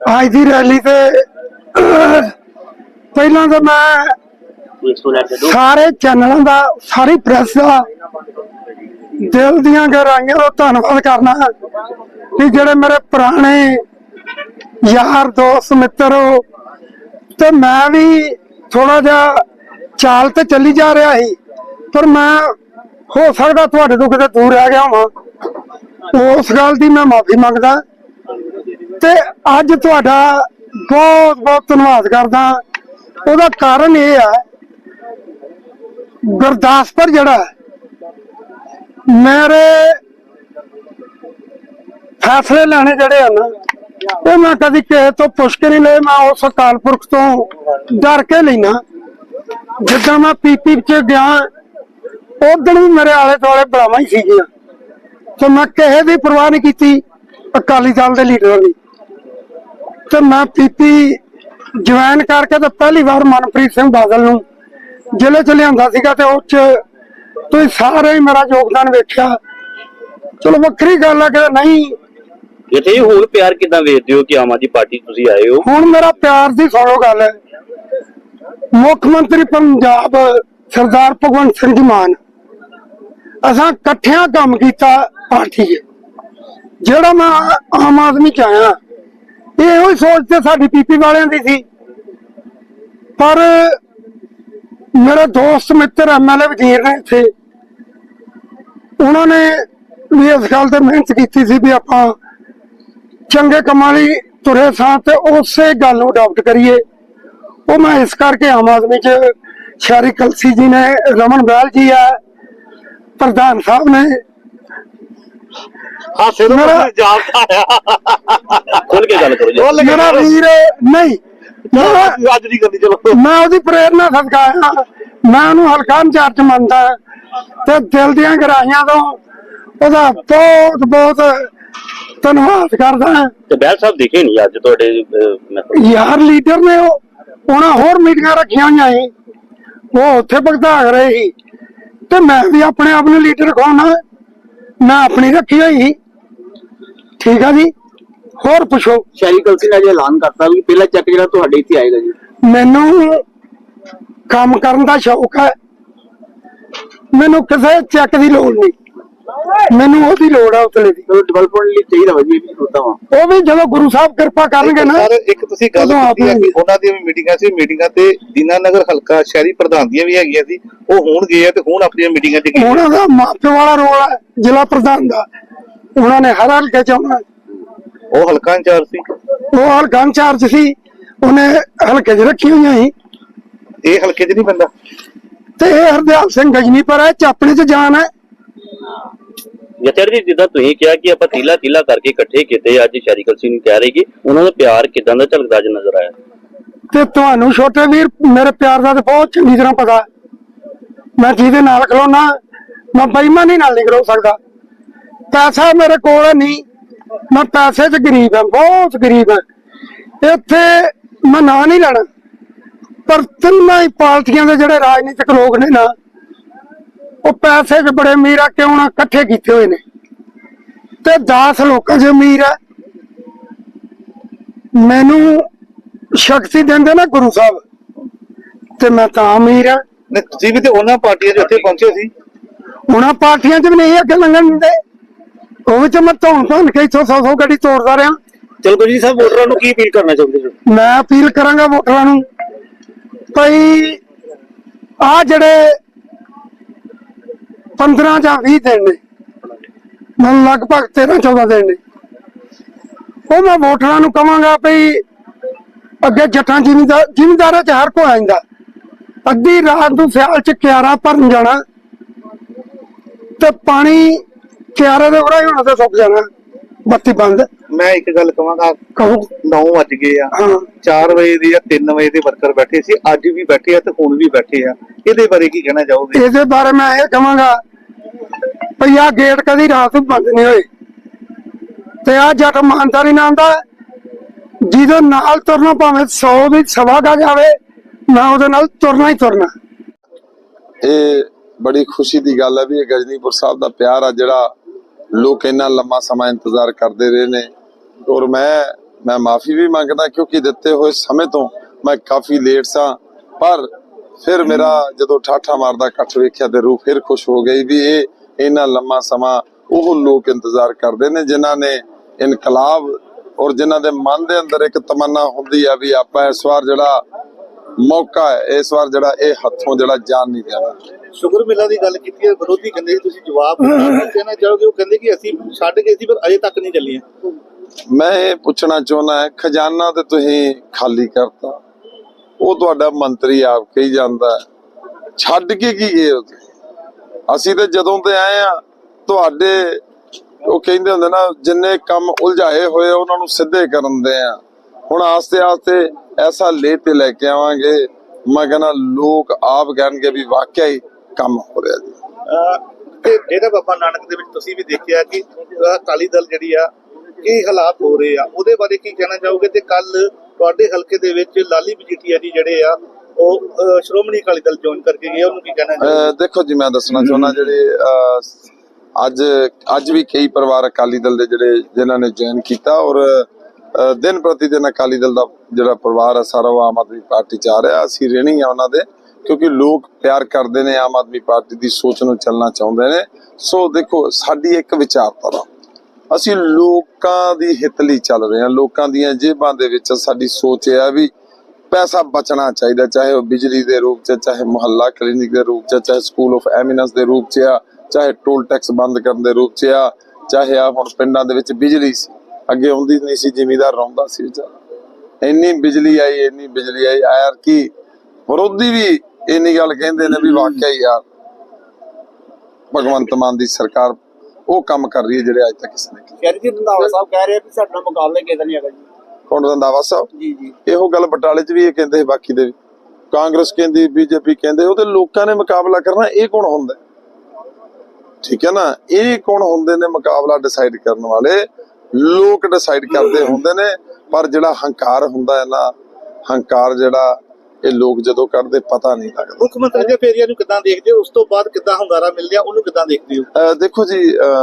ਅੱਜ ਦੀ ਰੈਲੀ ਤੇ ਪਹਿਲਾਂ ਤਾਂ ਮੈਂ ਸਾਰੇ ਚੈਨਲਾਂ ਦਾ ਸਾਰੀ ਪ੍ਰੈਸ ਦਾ ਦਿਲ ਦੀਆਂ ਗਹਿਰਾਈਆਂ ਦਾ ਧੰਨਵਾਦ ਕਰਨਾ ਕਿ ਜਿਹੜੇ ਮੇਰੇ ਪੁਰਾਣੇ ਯਾਰ ਦੋਸਤ ਮਿੱਤਰ ਤੇ ਮੈਂ ਵੀ ਥੋੜਾ ਜਿਹਾ ਚਾਲ ਤੇ ਚੱਲੀ ਜਾ ਰਿਹਾ ਸੀ ਪਰ ਮੈਂ ਹੋ ਸਕਦਾ ਤੁਹਾਡੇ ਤੋਂ ਕਿਤੇ ਦੂਰ ਰਹਿ ਗਿਆ ਹਾਂ ਉਸ ਗੱਲ ਦੀ ਮੈਂ ਮਾਫੀ ਮੰਗਦਾ। ਤੇ ਅੱਜ ਤੁਹਾਡਾ ਬਹੁਤ ਬਹੁਤ ਧੰਨਵਾਦ ਕਰਦਾ। ਉਹਦਾ ਕਾਰਨ ਇਹ ਹੈ ਗੁਰਦਾਸਪੁਰ ਜਿਹੜਾ ਮੇਰੇ ਫੈਸਲੇ ਲੈਣੇ ਜਿਹੜੇ ਆ ਨਾ ਉਹ ਮੈਂ ਕਦੀ ਕਿਸੇ ਤੋਂ ਪੁੱਛ ਕੇ ਨਹੀਂ ਲਏ, ਮੈਂ ਉਸ ਅਕਾਲ ਪੁਰਖ ਤੋਂ ਡਰ ਕੇ ਲੈਣਾ ਜਿੱਦਾਂ ਮੈਂ ਪੀਪੀ ਚ ਗਿਆ, ਉਦੋਂ ਵੀ ਮੇਰੇ ਆਲੇ ਦੁਆਲੇ ਬਲਾਵਾਂ ਹੀ ਸੀਗੀਆਂ। ਤੇ ਮੈਂ ਕਿਸੇ ਦੀ ਪਰਵਾਹ ਨਹੀਂ ਕੀਤੀ ਅਕਾਲੀ ਦਲ ਦੇ ਲੀਡਰਾਂ ਦੀ। ਤੇ ਮੈਂ ਪੀਪੀ ਜੁਆਇਨ ਕਰਕੇ ਤੇ ਪਹਿਲੀ ਵਾਰ ਮਨਪ੍ਰੀਤ ਸਿੰਘ ਬਾਦਲ ਨੂੰ ਜ਼ਿਲ੍ਹੇ ਚ ਲਿਆਂਦਾ ਸੀਗਾ ਤੇ ਉਹ ਚ ਤੁਸੀਂ ਸਾਰੇ ਹੀ ਮੇਰਾ ਯੋਗਦਾਨ ਵੇਖਿਆ। ਚਲੋ ਵੱਖਰੀ ਗੱਲ ਆ ਕਿ ਨਹੀਂ। ਜਿੱਥੇ ਹੋਰ ਪਿਆਰ ਕਿਦਾਂ ਵੇਚਦੇ ਹੋ ਕਿ ਆਮ ਆਦਮੀ ਪਾਰਟੀ ਤੁਸੀਂ ਆਏ ਹੋ? ਹੁਣ ਮੇਰਾ ਪਿਆਰ ਦੀ ਸੁਣੋ ਗੱਲ। ਮੁੱਖ ਮੰਤਰੀ ਪੰਜਾਬ ਸਰਦਾਰ ਭਗਵੰਤ ਸਿੰਘ ਜੀ ਮਾਨ ਅਸਾਂ ਇਕੱਠਿਆਂ ਕੰਮ ਕੀਤਾ ਪਾਰਟੀ ਜਿਹੜਾ ਮੈਂ ਆਮ ਆਦਮੀ ਚ ਆਇਆ। ਇਹੋ ਹੀ ਸੋਚ ਤੇ ਸਾਡੀ ਪੀਪੀ ਵਾਲਿਆਂ ਦੀ ਸੀ। ਪਰ ਮੇਰੇ ਦੋਸਤ ਮਿੱਤਰ ਐਮਐਲਏ ਵਜ਼ੀਰ ਨੇ ਇੱਥੇ, ਉਹਨਾਂ ਨੇ ਵੀ ਇਸ ਗੱਲ ਤੇ ਮਿਹਨਤ ਕੀਤੀ ਸੀ ਵੀ ਆਪਾਂ ਚੰਗੇ ਕੰਮਾਂ ਲਈ ਤੁਰੇ ਸਾਂ ਤੇ ਉਸੇ ਗੱਲ ਨੂੰ ਅਡਾਪਟ ਕਰੀਏ। ਉਹ ਮੈਂ ਇਸ ਕਰਕੇ ਆਮ ਆਦਮੀ ਚ ਸ਼ਾਰੀ ਕਲਸੀ ਜੀ ਨੇ ਰਮਨ ਬਹਿਲ ਜੀ ਆ ਪ੍ਰਧਾਨ ਸਾਹਿਬ ਨੇ ਹਾਸੇ ਤੋਂ ਮੇਰਾ- ਜਾਪਦਾ ਆ ਖੁੱਲ ਕੇ ਗੱਲ ਕਰੋ ਜੀ। ਮੇਰਾ ਵੀਰ ਨਹੀਂ। ਮੇਰਾ- ਅੱਜ ਦੀ ਕਰਨੀ ਚਲੋ। ਮੈਂ ਉਹਦੀ ਪ੍ਰੇਰਨਾ ਸਦਕਾ ਆਇਆ। ਮੈਂ ਉਹਨੂੰ ਹਲਕਾ ਇੰਚਾਰਜ ਮੰਨਦਾ। ਤੇ ਦਿਲ ਦੀਆਂ ਗਹਿਰਾਈਆਂ ਤੋਂ ਉਹਦਾ ਬਹੁਤ ਬਹੁਤ ਧੰਨਵਾਦ ਕਰਦਾ। ਤੇ ਬੈਲ ਸਾਹਿਬ ਦਿਖੇ ਨਹੀਂ ਅੱਜ ਤੁਹਾਡੇ ਅਹ, ਮੈਂ- ਯਾਰ ਲੀਡਰ ਨੇ ਉਹ ਉਹਨਾਂ ਹੋਰ ਮੀਟਿੰਗਾਂ ਰੱਖੀਆਂ ਹੋਈਆਂ ਸੀ। ਉਹ ਉੱਥੇ ਭਗਤਾ ਰਹੇ ਸੀ। ਤੇ ਮੈਂ ਵੀ ਆਪਣੇ ਆਪ ਨੂੰ ਲੀਡਰ ਕਹਾਉਣਾ ਮੈਂ ਆਪਣੀ ਰੱਖੀ ਹੋਈ ਸੀ। ਠੀਕ ਆ ਜੀ? ਹੋਰ ਪੁੱਛੋ। ਸ਼ਹਿਰੀ ਕਲਸੀ ਨੇ ਅਜੇ ਐਲਾਨ ਕਰਤਾ ਵੀ ਪਹਿਲਾ ਚੈੱਕ ਜਿਹੜਾ ਤੁਹਾਡੇ ਇੱਥੇ ਆਏਗਾ ਜੀ। ਮੈਨੂੰ ਕੰਮ ਕਰਨ ਦਾ ਸ਼ੌਕ ਹੈ। ਮੈਨੂੰ ਕਿਸੇ ਚੈੱਕ ਦੀ ਲੋੜ ਨਹੀਂ। ਮੈਨੂੰ ਉਹਦੀ ਲੋੜ ਆ ਉਤਲੇ ਦੀ। ਡਿਵੈਲਪਮੈਂਟ ਲਈ ਚਾਹੀਦਾ ਵਾ ਜੀ ਇਹ ਵੀ ਹੁੰਦਾ ਵਾ। ਉਹ ਵੀ ਜਦੋਂ ਗੁਰੂ ਸਾਹਿਬ ਕਿਰਪਾ ਕਰਨਗੇ ਨਾ ਸਰ ਇੱਕ ਤੁਸੀਂ ਗੱਲ ਕੀਤੀ ਹੈ ਕਿ ਉਹਨਾਂ ਦੀਆਂ ਵੀ ਮੀਟਿੰਗਾਂ ਸੀ ਮੀਟਿੰਗਾਂ ਤੇ ਦੀਨਾਨਗਰ ਹਲਕਾ ਸ਼ਹਿਰੀ ਪ੍ਰਧਾਨ ਦੀਆਂ ਵੀ ਹੈਗੀਆਂ ਸੀ ਉਹ ਹੁਣ ਗਏ ਆ ਤੇ ਹੁਣ ਆਪਣੀਆਂ ਮੀਟਿੰਗਾਂ ਤੇ ਗਏ ਉਹਨਾਂ ਦਾ ਮਾਪੇ ਵਾਲਾ ਰੋਲ ਹੈ ਜ਼ਿਲ੍ਹਾ ਪ੍ਰਧਾਨ ਦਾ। ਉਹਨਾਂ ਨੇ ਹਰ ਹਲਕੇ ਚ ਆਉਣਾ। ਉਹ ਹਲਕਾ ਇੰਚਾਰਜ ਸੀ। ਉਹ ਹਲਕਾ ਇੰਚਾਰਜ ਸੀ ਉਹਨੇ ਹਲਕੇ 'ਚ ਰੱਖੀ ਹੋਈਆਂ ਸੀ। ਇਹ ਹਲਕੇ 'ਚ ਨਹੀਂ ਪੈਂਦਾ। ਤੇ ਇਹ ਹਰਦਿਆਲ ਸਿੰਘ ਗਜਨੀਪੁਰ ਹੈ ਚਾਪਣੇ 'ਚ ਜਾਣ ਹੈ। ਜਥੇਦਾਰ ਜੀ, ਜਿੱਦਾਂ ਤੁਸੀਂ ਕਿਹਾ ਕਿ ਆਪਾਂ ਤੀਲਾ ਤੀਲਾ ਕਰਕੇ ਇਕੱਠੇ ਕੀਤੇ, ਅੱਜ ਸ਼ਾਰੀ ਕਲਸੀ ਨੂੰ ਕਹਿ ਰਹੇ ਕਿ ਉਹਨਾਂ ਦਾ ਪਿਆਰ ਕਿਦਾਂ ਦਾ ਝਲਕਦਾ ਅੱਜ ਨਜ਼ਰ ਆਇਆ? ਤੇ ਤੁਹਾਨੂੰ ਛੋਟੇ ਵੀਰ, ਮੇਰੇ ਪਿਆਰ ਦਾ ਤੇ ਬਹੁਤ ਚੰਗੀ ਤਰ੍ਹਾਂ ਪਤਾ ਮੈਂ ਜਿਹਦੇ ਨਾਲ ਖਲੋਣਾ ਮੈਂ ਬੇਈਮਾਨੀ ਨਾਲ ਨਹੀਂ ਖਲੋ ਸਕਦਾ। ਪੈਸਾ ਮੇਰੇ ਕੋਲ ਨਹੀਂ। ਮੈਂ ਪੈਸੇ 'ਚ ਗਰੀਬ ਹਾਂ, ਬਹੁਤ ਗਰੀਬ ਹਾਂ। ਇੱਥੇ ਮੈਂ ਨਾਂ ਨਹੀਂ ਲੈਣਾ ਪਰ ਤਿੰਨਾਂ ਹੀ ਪਾਰਟੀਆਂ ਦੇ ਜਿਹੜੇ ਰਾਜਨੀਤਿਕ ਲੋਕ ਨੇ ਨਾ ਉਹ ਪੈਸੇ 'ਚ ਬੜੇ ਅਮੀਰ ਆ ਕਿਉਂ ਨਾ ਇਕੱਠੇ ਕੀਤੇ ਹੋਏ ਨੇ? ਤੇ 10 ਲੋਕਾਂ 'ਚ ਅਮੀਰ ਆ। ਮੈਨੂੰ ਸ਼ਕਤੀ ਦਿੰਦੇ ਨਾ ਗੁਰੂ ਸਾਹਿਬ ਤੇ ਮੈਂ ਤਾਂ ਅਮੀਰ ਆ। ਨਹੀਂ ਤੁਸੀਂ ਵੀ ਤੇ ਉਹਨਾਂ ਪਾਰਟੀਆਂ 'ਚ ਉੱਥੇ ਪਹੁੰਚੇ ਸੀ। ਉਹਨਾਂ ਪਾਰਟੀਆਂ 'ਚ ਵੀ ਨਹੀਂ ਅੱਗੇ ਲੰਘਣ ਦਿੰਦੇ। ਉਹ ਵਿੱਚ ਮੈਂ ਧੌਣ ਧੌਣ ਕੇ ਇੱਥੋਂ ਸੌ ਸੌ ਗੱਡੀ ਤੋੜਦਾ ਰਿਹਾ। ਚਲੋ ਗੁਰਜੀ ਸਾਹਿਬ ਵੋਟਰਾਂ ਨੂੰ ਕੀ ਅਪੀਲ ਕਰਨਾ ਚਾਹੁੰਦੇ ਹੋ? ਮੈਂ ਅਪੀਲ ਕਰਾਂਗਾ ਵੋਟਰਾਂ ਨੂੰ ਭਈ ਆ ਜਿਹੜੇ 15 ਜਾਂ 20 ਦਿਨ ਨੇ। ਮੈਨੂੰ ਲਗਭਗ 13 14 ਦਿਨ ਨੇ। ਉਹ ਮੈਂ ਵੋਟਰਾਂ ਨੂੰ ਕਵਾਂਗਾ ਭਈ ਅੱਗੇ ਜੱਟਾਂ ਜ਼ਿਮੀਂਦਾਰ ਜ਼ਿਮੀਂਦਾਰਾਂ 'ਚ ਹਰ ਕੋ ਆਇੰਦਾ ਅੱਧੀ ਰਾਤ ਨੂੰ ਸਿਆਲ 'ਚ ਕਿਆਰਾ ਭਰਨ ਜਾਣਾ ਤੇ ਪਾਣੀ ਕਿਆਰੇ ਦੇ ਉਰਾ ਹੀ ਹੋਣਾ ਤੇ ਸੁੱਕ ਜਾਣਾ। ਬੱਤੀ ਬੰਦ। ਮੈਂ ਇੱਕ ਗੱਲ ਕਵਾਂਗਾ ਕਹੋ। 9 ਵੱਜ ਗਏ ਆ। ਹਾਂ। 4 ਵਜੇ ਦੇ ਜਾਂ 3 ਵਜੇ ਦੇ ਵਰਕਰ ਬੈਠੇ ਸੀ ਅੱਜ ਵੀ ਬੈਠੇ ਆ ਤੇ ਹੁਣ ਵੀ ਬੈਠੇ ਆ। ਇਹਦੇ ਬਾਰੇ ਕੀ ਕਹਿਣਾ ਚਾਹੋਗੇ? ਇਹਦੇ ਬਾਰੇ ਮੈਂ ਇਹ ਕਹਾਂਗਾ ਭਈ ਆਹ ਗੇਟ ਕਦੀ ਰਾਤ ਨੂੰ ਬੰਦ ਨਹੀਂ ਹੋਏ। ਤੇ ਆ ਜੱਟ ਇਮਾਨਦਾਰੀ ਨਾਲ ਦਾ ਜਿਹਦੇ ਨਾਲ ਤੁਰਨਾ ਭਾਵੇਂ 100 ਵੀ ਸਵਾ ਗਾ ਜਾਵੇ ਮੈਂ ਉਹਦੇ ਨਾਲ ਤੁਰਨਾ ਹੀ ਤੁਰਨਾ। ਇਹ ਬੜੀ ਖੁਸ਼ੀ ਦੀ ਗੱਲ ਹੈ ਵੀ ਇਹ ਗਜਨੀਪੁਰ ਸਾਹਿਬ ਦਾ ਪਿਆਰ ਆ ਜਿਹੜਾ ਲੋਕ ਇੰਨਾ ਲੰਮਾ ਸਮਾਂ ਇੰਤਜ਼ਾਰ ਕਰਦੇ ਰਹੇ ਨੇ। ਔਰ ਮੈਂ ਮੈਂ ਮਾਫੀ ਵੀ ਮੰਗਦਾ ਕਿਉਂਕਿ ਦਿੱਤੇ ਹੋਏ ਸਮੇਂ ਤੋਂ ਮੈਂ ਕਾਫੀ ਲੇਟ ਸਾਂ। ਪਰ ਫਿਰ ਮੇਰਾ ਜਦੋਂ ਠਾਠਾ ਮਾਰਦਾ, ਇਕੱਠ ਵੇਖਿਆ ਤੇ ਰੂਹ ਫਿਰ ਖੁਸ਼ ਹੋ ਗਈ ਵੀ ਇਹ ਇੰਨਾ ਲੰਮਾ ਸਮਾਂ ਉਹ ਲੋਕ ਇੰਤਜ਼ਾਰ ਕਰਦੇ ਨੇ ਜਿਨ੍ਹਾਂ ਨੇ ਇਨਕਲਾਬ ਔਰ ਜਿਨ੍ਹਾਂ ਦੇ ਮਨ ਦੇ ਅੰਦਰ ਇੱਕ ਤਮੰਨਾ ਹੁੰਦੀ ਆ ਵੀ ਆਪਾਂ ਇਸ ਵਾਰ ਜਿਹੜਾ ਮੌਕਾ ਹੈ ਇਸ ਵਾਰ ਜਿਹੜਾ ਇਹ ਹੱਥੋਂ ਜਿਹੜਾ ਜਾਣ ਨਹੀਂ ਦੇਣਾ ਸ਼ੁਗਰ ਮਿਲਾਂ ਦੀ ਗੱਲ ਕੀਤੀ ਹੈ ਵਿਰੋਧੀ ਕਹਿੰਦੇ ਸੀ ਤੁਸੀਂ ਜਵਾਬ ਨਹੀਂ ਦੇਣਾ ਚਾਹੋਗੇ ਉਹ ਕਹਿੰਦੇ ਕਿ ਅਸੀਂ ਛੱਡ ਗਏ ਸੀ ਪਰ ਅਜੇ ਤੱਕ ਨਹੀਂ ਚੱਲੀਆਂ ਮੈਂ ਇਹ ਪੁੱਛਣਾ ਚਾਹੁੰਦਾ ਹੈ ਖਜ਼ਾਨਾ ਤੇ ਤੁਸੀਂ ਖਾਲੀ ਕਰਤਾ ਉਹ ਤੁਹਾਡਾ ਮੰਤਰੀ ਆਪ ਕਹੀ ਜਾਂਦਾ। ਛੱਡ ਕੇ ਕੀ ਗਏ? ਅਸੀਂ ਤੇ ਜਦੋਂ ਤੇ ਆਏ ਆ, ਤੁਹਾਡੇ ਉਹ ਕਹਿੰਦੇ ਹੁੰਦੇ ਨਾ, ਜਿੰਨੇ ਕੰਮ ਉਲਝਾਏ ਹੋਏ ਉਹਨਾਂ ਨੂੰ ਸਿੱਧੇ ਕਰਨ ਦੇ ਆ। ਹੁਣ ਆਸਤੇ ਆਸਤੇ ਐਸਾ ਲੈ ਤੇ ਲੈ ਕੇ ਆਵਾਂਗੇ। ਮੈਂ ਕਹਿੰਦਾ, ਲੋਕ ਆਪ ਕਹਿਣਗੇ ਵੀ ਵਾਕਿਆ ਹੀ ਕੰਮ ਹੋ ਰਿਹਾ ਜੀ। ਤੇ ਜਿਹੜਾ ਬਾਬਾ ਨਾਨਕ ਦੇ ਵਿੱਚ ਤੁਸੀਂ ਵੀ ਦੇਖਿਆ ਕਿ ਅਕਾਲੀ ਦਲ ਜਿਹੜੀ ਆ, ਕੀ ਹਾਲਾਤ ਹੋ ਰਹੇ ਆ? ਉਹਦੇ ਬਾਰੇ ਕੀ ਕਹਿਣਾ ਚਾਹੋਗੇ? ਤੇ ਕੱਲ ਤੁਹਾਡੇ ਹਲਕੇ ਦੇ ਵਿੱਚ ਲਾਲੀ ਮਜੀਠੀਆ ਜੀ ਜਿਹੜੇ ਆ ਉਹ ਸ਼੍ਰੋਮਣੀ ਅਕਾਲੀ ਦਲ ਜੁਆਇਨ ਕਰਕੇ ਗਏ, ਉਹਨੂੰ ਕੀ ਕਹਿਣਾ ਚਾਹੋਗੇ? ਦੇਖੋ ਜੀ, ਮੈਂ ਦੱਸਣਾ ਚਾਹੁੰਦਾ ਜਿਹੜੇ ਅੱਜ ਅੱਜ ਵੀ ਕਈ ਪਰਿਵਾਰ ਅਕਾਲੀ ਦਲ ਦੇ ਜਿਹੜੇ, ਜਿਨ੍ਹਾਂ ਨੇ ਜੁਆਇਨ ਕੀਤਾ ਔਰ ਦਿਨ ਪ੍ਰਤੀ ਦਿਨ ਅਕਾਲੀ ਦਲ ਦਾ ਜਿਹੜਾ ਪਰਿਵਾਰ ਹੈ ਸਾਰਾ ਉਹ ਆਮ ਆਦਮੀ ਪਾਰਟੀ ਚ ਆ ਰਿਹਾ। ਅਸੀਂ ਰਹਿਣੀ ਆ ਉਹਨਾਂ ਦੇ, ਕਿਉਂਕਿ ਲੋਕ ਪਿਆਰ ਕਰਦੇ ਨੇ, ਆਮ ਆਦਮੀ ਪਾਰਟੀ ਦੀ ਸੋਚ ਨੂੰ ਚੱਲਣਾ ਚਾਹੁੰਦੇ ਨੇ। ਸੋ, ਦੇਖੋ, ਸਾਡੀ ਇੱਕ ਵਿਚਾਰਧਾਰਾ। ਅਸੀਂ ਲੋਕਾਂ ਦੀ ਹਿੱਤ ਲਈ ਚੱਲ ਰਹੇ ਹਾਂ, ਲੋਕਾਂ ਦੀਆਂ ਜੇਬਾਂ ਦੇ ਵਿੱਚ ਸਾਡੀ ਸੋਚ ਇਹ ਹੈ ਵੀ ਪੈਸਾ ਬਚਣਾ ਚਾਹੀਦਾ, ਚਾਹੇ ਉਹ ਬਿਜਲੀ ਦੇ ਰੂਪ ਚ, ਚਾਹੇ ਮੁਹੱਲਾ ਕਲੀਨਿਕ ਦੇ ਰੂਪ ਚ, ਚਾਹੇ ਸਕੂਲ ਆਫ ਐਮਿਨੈਂਸ ਦੇ ਰੂਪ ਚ ਆ, ਚਾਹੇ ਟੋਲ ਟੈਕਸ ਬੰਦ ਕਰਨ ਦੇ ਰੂਪ ਚ ਆ, ਚਾਹੇ ਆ ਹੁਣ ਪਿੰਡਾਂ ਦੇ ਵਿੱਚ ਬਿਜਲੀ ਸੀ, ਅੱਗੇ ਆਉਂਦੀ ਨਹੀਂ ਸੀ, ਜ਼ਿਮੀਦਾਰ ਰੋਂਦਾ ਸੀ ਵਿਚਾਰਾ। ਇੰਨੀ ਬਿਜਲੀ ਆਈ, ਇੰਨੀ ਬਿਜਲੀ ਆਈ ਆ ਯਾਰ ਕੀ, ਵਿਰੋਧੀ ਵੀ ਇੰਨੀ ਗੱਲ ਕਹਿੰਦੇ ਨੇ ਵੀ ਵਾਕਿਆ ਹੀ ਯਾਰ, ਭਗਵੰਤ ਮਾਨ ਦੀ ਸਰਕਾਰ ਉਹ ਕੰਮ ਕਰ ਰਹੀ ਹੈ ਜਿਹੜੇ ਅੱਜ ਤੱਕ ਕਿਸੇ ਨੇ ਕੀਤੇ। ਜੀ ਰੰਧਾਵਾ ਸਾਹਿਬ ਕਹਿ ਰਹੇ ਆ ਵੀ ਸਾਡਾ ਮੁਕਾਬਲਾ ਕਿਸੇ ਨਹੀਂ ਹੈਗਾ ਜੀ। ਕੌਣ ਰੰਦਾਵਾ ਸਾਹਿਬ। ਜੀ ਜੀ। ਇਹੋ ਗੱਲ ਬਟਾਲੇ 'ਚ ਵੀ ਇਹ ਕਹਿੰਦੇ ਬਾਕੀ ਦੇ ਵੀ। ਕਾਂਗਰਸ ਕਹਿੰਦੀ ਬੀਜੇਪੀ ਕਹਿੰਦੇ ਉਹ ਤੇ ਲੋਕਾਂ ਨੇ ਮੁਕਾਬਲਾ ਕਰਨਾ ਇਹ ਕੌਣ ਹੁੰਦਾ? ਠੀਕ ਹੈ ਨਾ? ਇਹ ਕੌਣ ਹੁੰਦੇ ਨੇ ਮੁਕਾਬਲਾ ਡਿਸਾਈਡ ਕਰਨ ਵਾਲੇ? ਲੋਕ ਡਿਸਾਈਡ ਕਰਦੇ ਹੁੰਦੇ ਨੇ ਪਰ ਜਿਹੜਾ ਹੰਕਾਰ ਹੁੰਦਾ ਹੈ ਨਾ ਹੰਕਾਰ ਜਿਹੜਾ ਇਹ ਲੋਕ ਜਦੋਂ ਕੱਢਦੇ ਪਤਾ ਨਹੀਂ ਲੱਗਦਾ। ਮੁੱਖ ਮੰਤਰੀ ਦੇ ਫੇਰੀਆਂ ਨੂੰ ਕਿੱਦਾਂ ਦੇਖਦੇ ਹੋ? ਉਸ ਤੋਂ ਬਾਅਦ ਕਿੱਦਾਂ ਹੁੰਗਾਰਾ ਮਿਲ ਰਿਹਾ ਉਹਨੂੰ ਕਿੱਦਾਂ ਦੇਖਦੇ ਹੋ? ਦੇਖੋ ਜੀ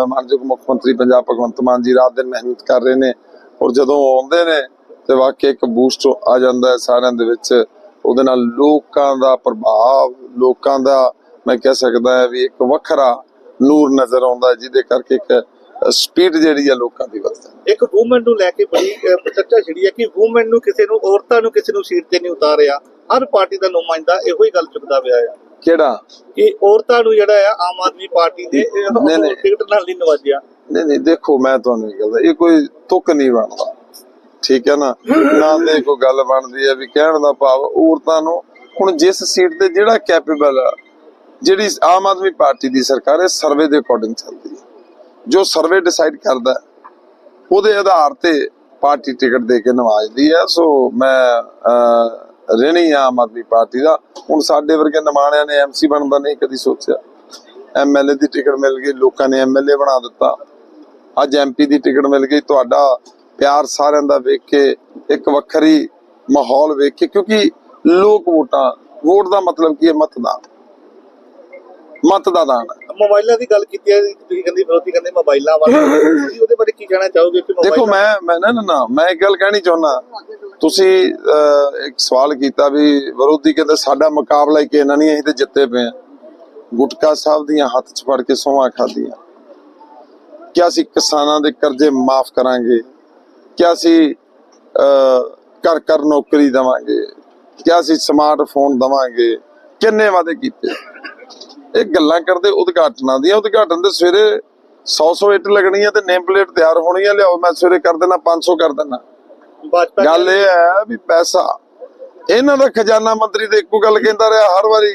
ਮਾਨਯੋਗ ਮੁੱਖ ਮੰਤਰੀ ਪੰਜਾਬ ਭਗਵੰਤ ਮਾਨ ਜੀ ਰਾਤ ਦਿਨ ਮਿਹਨਤ ਕਰ ਰਹੇ ਨੇ ਔਰ ਜਦੋਂ ਆਉਂਦੇ ਨੇ ਤੇ ਵਾਕਈ ਇੱਕ ਬੂਸਟ ਆ ਜਾਂਦਾ ਹੈ ਸਾਰਿਆਂ ਦੇ ਵਿੱਚ। ਉਹਦੇ ਨਾਲ ਲੋਕਾਂ ਦਾ ਪ੍ਰਭਾਵ ਲੋਕਾਂ ਦਾ ਮੈਂ ਕਹਿ ਸਕਦਾ ਹੈ ਵੀ ਇੱਕ ਵੱਖਰਾ ਨੂਰ ਨਜ਼ਰ ਆਉਂਦਾ ਹੈ ਜਿਹਦੇ ਕਰਕੇ ਇੱਕ ਸਪੀਡ ਜਿਹੜੀ ਹੈ ਲੋਕਾਂ ਦੀ ਵੱਧਦੀ ਹੈ। ਇੱਕ ਵੂਮਨ ਨੂੰ ਲੈ ਕੇ ਬੜੀ ਚਰਚਾ ਛਿੜੀ ਹੈ ਕਿ ਵੂਮਨ ਨੂੰ ਕਿਸੇ ਨੂੰ ਔਰਤਾਂ ਨੂੰ ਕਿਸੇ ਨੂੰ ਸੀਟ ਤੇ ਨਹੀਂ ਉਤਾਰਿਆ। ਹਰ ਪਾਰਟੀ ਦਾ ਨੁਮਾਇੰਦਾ ਇਹੋ ਹੀ ਗੱਲ ਚੁੱਕਦਾ ਪਿਆ ਆ। ਕਿਹੜਾ? ਕਿ ਔਰਤਾਂ ਨੂੰ ਜਿਹੜਾ ਆ ਆਮ ਆਦਮੀ ਪਾਰਟੀ ਨਹੀਂ। ਟਿਕਟ ਨਾਲ ਨਹੀਂ ਨਵਾਜਿਆ। ਨਹੀਂ ਨਹੀਂ ਦੇਖੋ ਮੈਂ ਤੁਹਾਨੂੰ ਇਹ ਗੱਲ ਇਹ ਕੋਈ ਤੁਕ ਨਹੀਂ ਬਣਦਾ। ਠੀਕ ਹੈ ਨਾ? ਨਾ ਤੇ ਕੋਈ ਗੱਲ ਬਣਦੀ ਹੈ ਵੀ ਕਹਿਣ ਦਾ ਭਾਵ ਔਰਤਾਂ ਨੂੰ ਹੁਣ ਜਿਸ ਸੀਟ ਤੇ ਜਿਹੜਾ ਕੈਪੇਬਲ ਆ, ਜਿਹੜੀ ਆਮ ਆਦਮੀ ਪਾਰਟੀ ਦੀ ਸਰਕਾਰ ਹੈ ਸਰਵੇ ਦੇ ਅਕੋਰਡਿੰਗ ਚੱਲਦੀ ਹੈ। ਜੋ ਸਰਵੇ ਡਿਸਾਈਡ ਕਰਦਾ ਉਹਦੇ ਆਧਾਰ ਤੇ ਪਾਰਟੀ ਟਿਕਟ ਦੇ ਕੇ ਨਵਾਜਦੀ ਹੈ। ਸੋ ਮੈਂ ਰਹਿਣੀ ਆਮ ਆਦਮੀ ਪਾਰਟੀ ਦਾ, ਹੁਣ ਸਾਡੇ ਵਰਗੇ ਨਮਾਣਿਆਂ ਨੇ ਐਮਸੀ ਬਣਨ ਨਹੀਂ ਕਦੀ ਸੋਚਿਆ। ਐਮਐਲਏ ਦੀ ਟਿਕਟ ਮਿਲ ਗਈ, ਲੋਕਾਂ ਨੇ ਐਮਐਲਏ ਬਣਾ ਦਿੱਤਾ। ਅੱਜ ਐਮਪੀ ਦੀ ਟਿਕਟ ਮਿਲ ਗਈ, ਤੁਹਾਡਾ ਪਿਆਰ ਸਾਰਿਆਂ ਦਾ ਵੇਖ ਕੇ ਇੱਕ ਵੱਖਰੀ ਮਾਹੌਲ ਵੇਖ ਕੇ ਕਿਉਂਕਿ ਲੋਕ ਵੋਟਾਂ ਵੋਟ ਦਾ ਮਤਲਬ ਕੀ ਹੈ ਮਤਦਾਨ। ਮਤ ਦਾ ਦਾਨ ਹੈ। ਮੋਬਾਈਲਾਂ ਦੀ ਗੱਲ ਕੀਤੀ ਹੈ ਤੁਸੀਂ ਕਹਿੰਦੇ ਵਿਰੋਧੀ ਕਹਿੰਦੇ ਮੋਬਾਈਲਾਂ ਵਾਲੇ। ਤੁਸੀਂ ਉਹਦੇ ਬਾਰੇ ਕੀ ਕਹਿਣਾ ਚਾਹੋਗੇ ਕਿ ਦੇਖੋ ਮੈਂ ਮੈਂ ਨਾ ਨਾ ਮੈਂ ਇੱਕ ਗੱਲ ਕਹਿਣੀ ਚਾਹੁੰਦਾ। ਤੁਸੀਂ ਇੱਕ ਸਵਾਲ ਕੀਤਾ ਵੀ ਵਿਰੋਧੀ ਕਹਿੰਦੇ ਸਾਡਾ ਮੁਕਾਬਲਾ ਹੀ ਕਿਸੇ ਨਾਲ ਨਹੀਂ ਅਸੀਂ ਤੇ ਜਿੱਤੇ ਪਏ ਆ ਗੁਟਕਾ ਸਾਹਿਬ ਦੀਆਂ ਹੱਥ 'ਚ ਫੜ ਕੇ ਸੋਹਾਂ ਖਾਧੀਆਂ। ਕਿ ਅਸੀਂ ਕਿਸਾਨਾਂ ਦੇ ਕਰਜ਼ੇ ਮਾਫ ਕਰਾਂਗੇ? ਕਿ ਅਸੀਂ ਘਰ ਘਰ ਨੌਕਰੀ ਦਵਾਂਗੇ? ਕਿ ਅਸੀਂ ਸਮਾਰਟਫੋਨ ਦਵਾਂਗੇ? ਕਿੰਨੇ ਵਾਅਦੇ ਕੀਤੇ? ਇਹ ਗੱਲਾਂ ਕਰਦੇ ਉਦਘਾਟਨਾਂ ਦੀਆਂ। ਉਦਘਾਟਨ ਦੇ ਸਵੇਰੇ 100 100 ਇੱਟ ਲੱਗਣੀਆਂ ਤੇ ਨੇਮ ਪਲੇਟ ਤਿਆਰ ਹੋਣੀ ਆ ਲਿਆਓ। ਮੈਂ ਸਵੇਰੇ ਕਰ ਦੇਣਾ 500 ਕਰ ਦੇਣਾ ਗੱਲ ਇਹ ਹੈ ਵੀ ਪੈਸਾ। ਇਹਨਾਂ ਦਾ ਖਜ਼ਾਨਾ ਮੰਤਰੀ ਤੇ ਇੱਕੋ ਗੱਲ ਕਹਿੰਦਾ ਰਿਹਾ ਹਰ ਵਾਰੀ।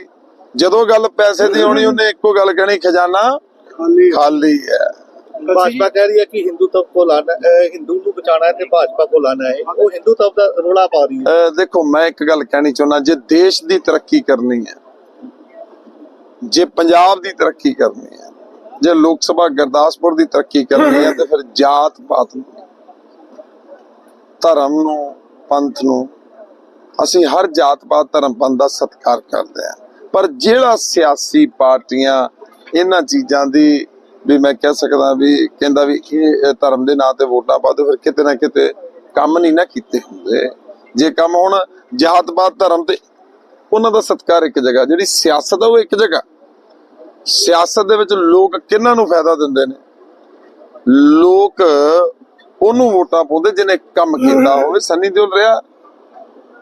ਜਦੋਂ ਗੱਲ ਪੈਸੇ ਦੀ ਆਉਣੀ ਉਹਨੇ ਇੱਕੋ ਗੱਲ ਕਹਿਣੀ ਖਜ਼ਾਨਾ ਖਾਲੀ ਹੈ। ਭਾਜਪਾ ਕਹਿ ਰਹੀ ਹੈ ਕਿ ਹਿੰਦੂਤਵ ਕੋ ਲਾਣਾ ਹਿੰਦੂ ਨੂੰ ਬਚਾਉਣਾ ਹੈ ਤੇ ਭਾਜਪਾ ਕੋ ਲਾਣਾ ਹੈ। ਉਹ ਹਿੰਦੂਤਵ ਦਾ ਰੋਲਾ ਪਾ ਰਹੀ ਹੈ। ਦੇਖੋ ਮੈਂ ਇੱਕ ਗੱਲ ਕਹਿਣੀ ਚਾਹੁੰਦਾ ਜੇ ਦੇਸ਼ ਦੀ ਤਰੱਕੀ ਕਰਨੀ ਹੈ ਜੇ ਪੰਜਾਬ ਦੀ ਤਰੱਕੀ ਕਰਨੀ ਹੈ ਜੇ ਲੋਕ ਸਭਾ ਗੁਰਦਾਸਪੁਰ ਦੀ ਤਰੱਕੀ ਕਰਨੀ ਹੈ ਤੇ ਫਿਰ ਜਾਤ ਪਾਤ ਨੂੰ ਧਰਮ ਨੂੰ ਪੰਥ ਨੂੰ ਅਸੀਂ ਹਰ ਜਾਤ ਪਾਤ ਧਰਮ ਪੰਥ ਦਾ ਸਤਿਕਾਰ ਕਰਦੇ ਹਾਂ। ਪਰ ਜਿਹੜਾ ਸਿਆਸੀ ਪਾਰਟੀਆਂ ਇਹਨਾਂ ਚੀਜ਼ਾਂ ਦੀ ਵੀ ਮੈਂ ਕਹਿ ਸਕਦਾ ਵੀ ਕਹਿੰਦਾ ਵੀ ਇਹ ਧਰਮ ਦੇ ਨਾਂ ਤੇ ਵੋਟਾਂ ਪਾ ਦਿਓ, ਫਿਰ ਕਿਤੇ ਨਾ ਕਿਤੇ ਕੰਮ ਨਹੀਂ ਨਾ ਕੀਤੇ ਹੁੰਦੇ। ਜੇ ਕੰਮ ਹੁਣ ਜਾਤ-ਪਾਤ, ਧਰਮ ਤੇ ਉਹਨਾਂ ਦਾ ਸਤਕਾਰ ਇੱਕ ਜਗ੍ਹਾ, ਜਿਹੜੀ ਸਿਆਸਤ ਆ ਉਹ ਇੱਕ ਜਗ੍ਹਾ। ਸਿਆਸਤ ਦੇ ਵਿੱਚ ਲੋਕ ਕਿਹਨਾਂ ਨੂੰ ਫਾਇਦਾ ਦਿੰਦੇ ਨੇ? ਲੋਕ ਉਹਨੂੰ ਵੋਟਾਂ ਪਾਉਂਦੇ ਜਿਹਨੇ ਕੰਮ ਕੀਤਾ ਹੋਵੇ। ਸੰਨੀ ਦਿਓਲ ਰਿਹਾ,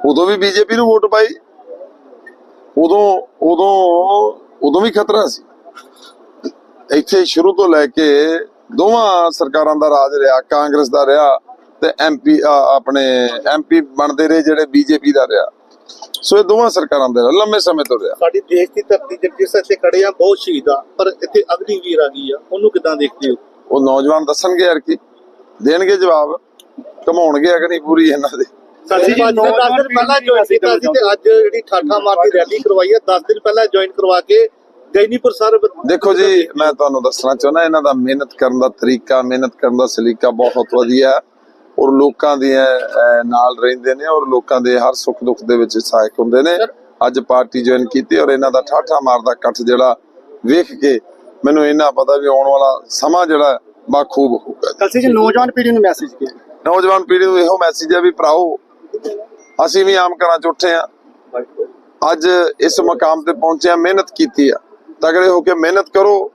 ਉਦੋਂ ਵੀ ਬੀਜੇਪੀ ਨੂੰ ਵੋਟ ਪਾਈ। ਉਦੋਂ ਉਦੋਂ ਉਦੋਂ ਵੀ ਖਤਰਾ ਸੀ। ਇੱਥੇ ਸ਼ੁਰੂ ਤੋਂ ਲੈ ਕੇ ਦੋਵਾਂ ਸਰਕਾਰਾਂ ਦਾ ਰਾਜ ਰਿਹਾ ਕਾਂਗਰਸ ਦਾ ਰਿਹਾ ਤੇ ਐਮਪੀ ਆਪਣੇ ਐਮਪੀ ਬਣਦੇ ਰਹੇ ਜਿਹੜੇ ਬੀਜੇਪੀ ਦਾ ਰਿਹਾ। ਸੋ ਇਹ ਦੋਵਾਂ ਸਰਕਾਰਾਂ ਦੇ ਲੰਮੇ ਸਮੇਂ ਤੋਂ ਰਿਹਾ। ਸਾਡੀ ਦੇਸ਼ ਦੀ ਧਰਤੀ ਤੇ ਜਿਸ ਇੱਥੇ ਖੜੇ ਆ ਬਹੁਤ ਸ਼ਹੀਦ ਆ ਪਰ ਇੱਥੇ ਅਗਨੀਵੀਰ ਆ ਗਈ ਆ ਉਹਨੂੰ ਕਿਦਾਂ ਦੇਖਦੇ ਹੋ? ਉਹ ਨੌਜਵਾਨ ਦੱਸਣਗੇ ਯਾਰ ਕੀ? ਦੇਣਗੇ ਜਵਾਬ ਕਮਾਉਣਗੇ ਅਗਨੀ ਪੂਰੀ ਇਹਨਾਂ ਦੇ। ਸਾਡੇ ਪਾਸ 10 ਦਿਨ ਪਹਿਲਾਂ ਜੁਆਇਨ ਕੀਤਾ ਸੀ ਤੇ ਅੱਜ ਜਿਹੜੀ ਠਾਠਾ ਮਾਰ ਦੀ ਰੈਲੀ ਕਰਵਾਈ ਆ 10 ਦਿਨ ਪਹਿਲਾਂ ਜੁਆਇਨ ਕਰਵਾ ਕੇ ਗੈਨੀਪੁਰ ਸਰ ਦੇਖੋ ਜੀ ਮੈਂ ਤੁਹਾਨੂੰ ਦੱਸਣਾ ਚਾਹੁੰਦਾ ਇਹਨਾਂ ਦਾ ਮਿਹਨਤ ਕਰਨ ਦਾ ਤਰੀਕਾ ਮਿਹਨਤ ਕਰਨ ਦਾ ਸਲੀਕਾ ਬਹੁਤ ਵਧੀਆ ਔਰ ਲੋਕਾਂ ਦੇ ਨਾਲ ਰਹਿੰਦੇ ਨੇ ਔਰ ਲੋਕਾਂ ਦੇ ਹਰ ਸੁੱਖ ਦੁੱਖ ਦੇ ਵਿੱਚ ਸਹਾਇਕ ਹੁੰਦੇ ਨੇ। ਅੱਜ ਪਾਰਟੀ ਜੁਆਇਨ ਕੀਤੀ ਔਰ ਇਹਨਾਂ ਦਾ ਠਾਠਾ ਮਾਰਦਾ ਇਕੱਠ ਜਿਹੜਾ ਵੇਖ ਕੇ ਮੈਨੂੰ ਇਹਨਾਂ ਪਤਾ ਵੀ ਆਉਣ ਵਾਲਾ ਸਮਾਂ ਜਿਹੜਾ ਬਾਖੂਬ ਹੋਊਗਾ। ਕਲਸੀ ਜੀ ਨੌਜਵਾਨ ਪੀੜ੍ਹੀ ਨੂੰ ਮੈਸੇਜ ਕੀ ਨੌਜਵਾਨ ਪੀੜ੍ਹੀ ਨੂੰ ਇਹੋ ਮੈਸੇਜ ਹੈ ਵੀ ਭਰਾਓ ਅਸੀਂ ਵੀ ਆਮ ਘਰਾਂ ਚ ਉੱਠੇ ਆ ਅੱਜ ਇਸ ਮਕਾਮ ਤੇ ਪਹੁੰਚੇ ਆ ਮਿਹਨਤ ਕੀਤੀ ਆ। ਤਗੜੇ ਹੋ ਕੇ ਮਿਹਨਤ ਕਰੋ।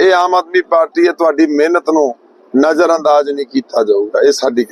ਇਹ ਆਮ ਆਦਮੀ ਪਾਰਟੀ ਹੈ ਤੁਹਾਡੀ ਮਿਹਨਤ ਨੂੰ ਨਜ਼ਰ ਅੰਦਾਜ਼ ਨਹੀਂ ਕੀਤਾ ਜਾਊਗਾ। ਇਹ ਸਾਡੀ